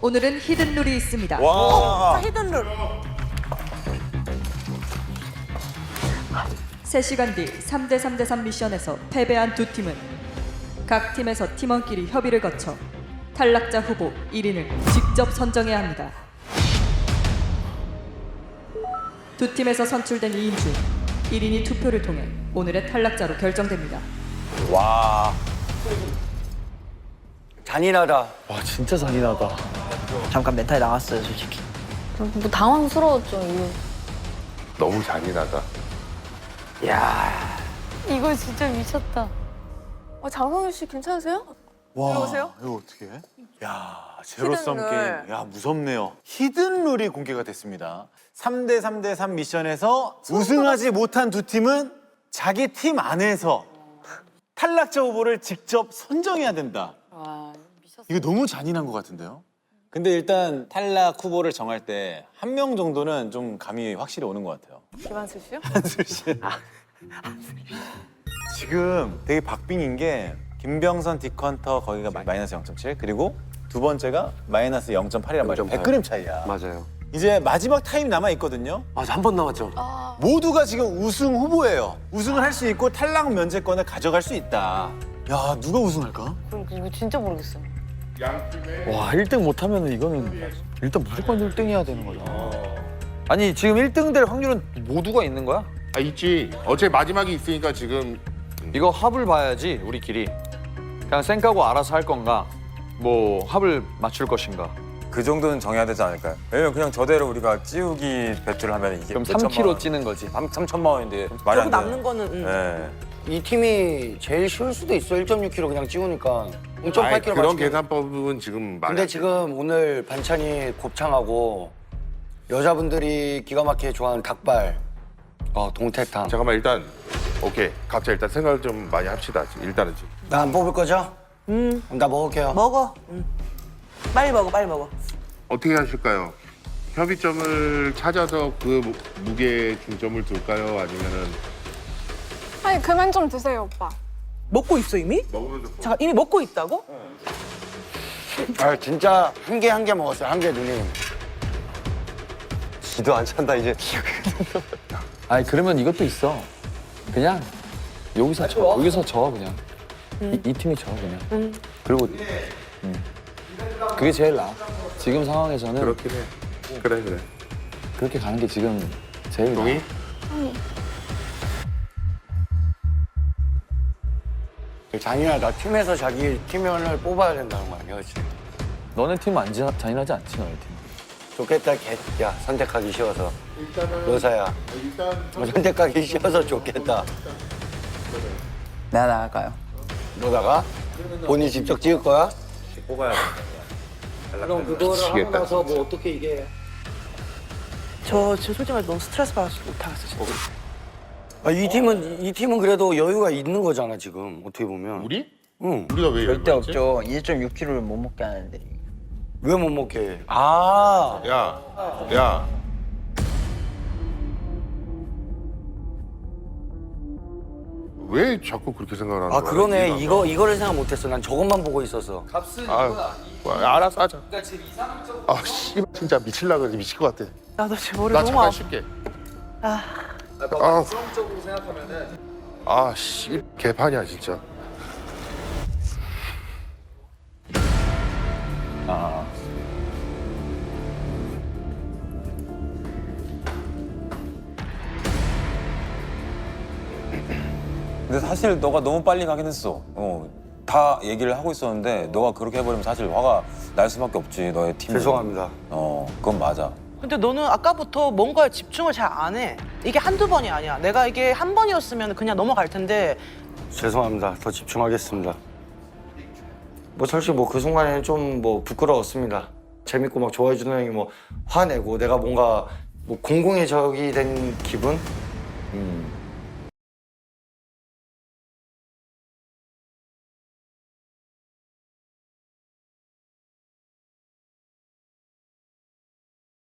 오늘은 히든 룰이 있습니다. 와. 히든 룰. 3시간 뒤 3대 3대 3 미션에서 패배한 두 팀은 각 팀에서 팀원끼리 협의를 거쳐 탈락자 후보 1인을 직접 선정해야 합니다. 두 팀에서 선출된 2인 중 1인이 투표를 통해 오늘의 탈락자로 결정됩니다. 와. 잔인하다. 와 진짜 잔인하다. 잠깐 멘탈이 나갔어요, 솔직히. 뭐 당황스러웠죠. 이거. 너무 잔인하다. 야. 이거 진짜 미쳤다. 어, 장성윤 씨 괜찮으세요? 와 들어오세요? 이거 어떻게 해? 야 제로섬 히든 룰. 게임. 야 무섭네요. 히든 룰이 공개가 됐습니다. 3대 3대 3 미션에서 우승하지 못한 두 팀은 자기 팀 안에서 탈락자 후보를 직접 선정해야 된다. 와, 미쳤어. 이거 너무 잔인한 것 같은데요? 근데 일단 탈락 후보를 정할 때 한 명 정도는 좀 감이 확실히 오는 것 같아요. 김한수 씨요? 한술 씨. 지금 되게 박빙인 게 김병선 디컨터 거기가 마- 마이너스 0.7 그리고 두 번째가 마이너스 0.8이란 말이야. 0.8. 100g 차이야. 맞아요. 이제 마지막 타임 남아 있거든요. 맞아 한 번 남았죠. 모두가 지금 우승 후보예요. 우승을 할 수 있고 탈락 면제권을 가져갈 수 있다. 야 누가 우승할까? 그럼 이거 진짜 모르겠어. 와 1등 못하면 이거는 일단 무조건 1등 해야 되는 거죠. 아니 지금 1등 될 확률은 모두가 있는 거야? 아 있지. 어제 마지막이 있으니까 지금 이거 합을 봐야지 우리끼리. 그냥 쌩까고 알아서 할 건가? 뭐 합을 맞출 것인가? 그 정도는 정해야 되지 않을까요? 왜냐면 그냥 저대로 우리가 찌우기 배틀을 하면 이게 그럼 몇천만 3kg 원. 찌는 거지. 3, 3천만 원인데 말이 안 남는 돼. 거는 음. 네. 이 팀이 제일 쉬울 수도 있어. 1.6kg 그냥 찍으니까. 0.8kg 아이, 그런 맞추면. 계산법은 지금 말이 근데 안 돼. 지금 오늘 반찬이 곱창하고 여자분들이 기가 막히게 좋아하는 닭발, 어, 동태탕. 잠깐만 일단 오케이. 각자 일단 생각을 좀 많이 합시다. 일단은 지금. 나 안 뽑을 거죠? 음. 그럼 나 먹을게요. 먹어. 응. 빨리 먹어, 빨리 먹어. 어떻게 하실까요? 협의점을 찾아서 그 무- 무게 중점을 둘까요? 아니면은 아니 그만 좀 드세요 오빠. 먹고 있어 이미? 먹으면서 잠깐 이미 먹고 있다고? 아, 진짜 한 개 한 개 먹었어요. 한 개 누님. 기도 안 찬다 이제. 아니 그러면 이것도 있어. 그냥 여기서 져. 여기서 져 그냥. 이, 이 팀이 져 그냥. 그리고 음. 그게 제일 나 아. 지금 상황에서는 그렇긴 해. 그래 그래. 그렇게 가는 게 지금 제일 나아. 동의? 잔인하다. 팀에서 자기 팀원을 뽑아야 된다는 거 아니야, 그렇지? 너네 팀 안 잔인하지 않지 너네 팀. 좋겠다, 개. 야, 선택하기 쉬워서. 여사야. 일단 선택하기 쉬워서 좋겠다. 내가 나갈까요? 너다가 본인 직접 찍을 거야? 뽑아야 돼. 그럼 그거를 하고 나서 뭐 어떻게 이게 저 지금 솔직히 말해 너무 스트레스 받아서 못하겠어 진짜. 아, 이 팀은 이 팀은 그래도 여유가 있는 거잖아 지금 어떻게 보면 우리? 응. 우리가 왜 절대 열받지? 없죠. 1.6kg를 못 먹게 하는데. 왜 못 먹게 해? 아 야, 야. 왜 자꾸 그렇게 생각을 하는 아 거야? 그러네 안 이거 이거를 생각 못했어 난 저것만 보고 있어서 아, 와, 알아서 하자. 아, 씨, 진짜 미칠라 그러지 미칠 것 같아. 나도 지금 머리 나 너무 잠깐 아파. 쉴게. 아, 아, 생각하면은 아, 씨, 개판이야 진짜. 근데 사실 너가 너무 빨리 가긴 했어. 어. 다 얘기를 하고 있었는데 너가 그렇게 해버리면 사실 화가 날 수밖에 없지 너의 팀. 죄송합니다 어, 그건 맞아. 근데 너는 아까부터 뭔가에 집중을 잘 안 해. 이게 한두 번이 아니야. 내가 이게 한 번이었으면 그냥 넘어갈 텐데 죄송합니다 더 집중하겠습니다 뭐 솔직히 뭐 그 순간에는 좀 뭐 부끄러웠습니다 재밌고 막 좋아해 주는 형이 뭐 화내고 내가 뭔가 뭐 공공의 적이 된 기분 음.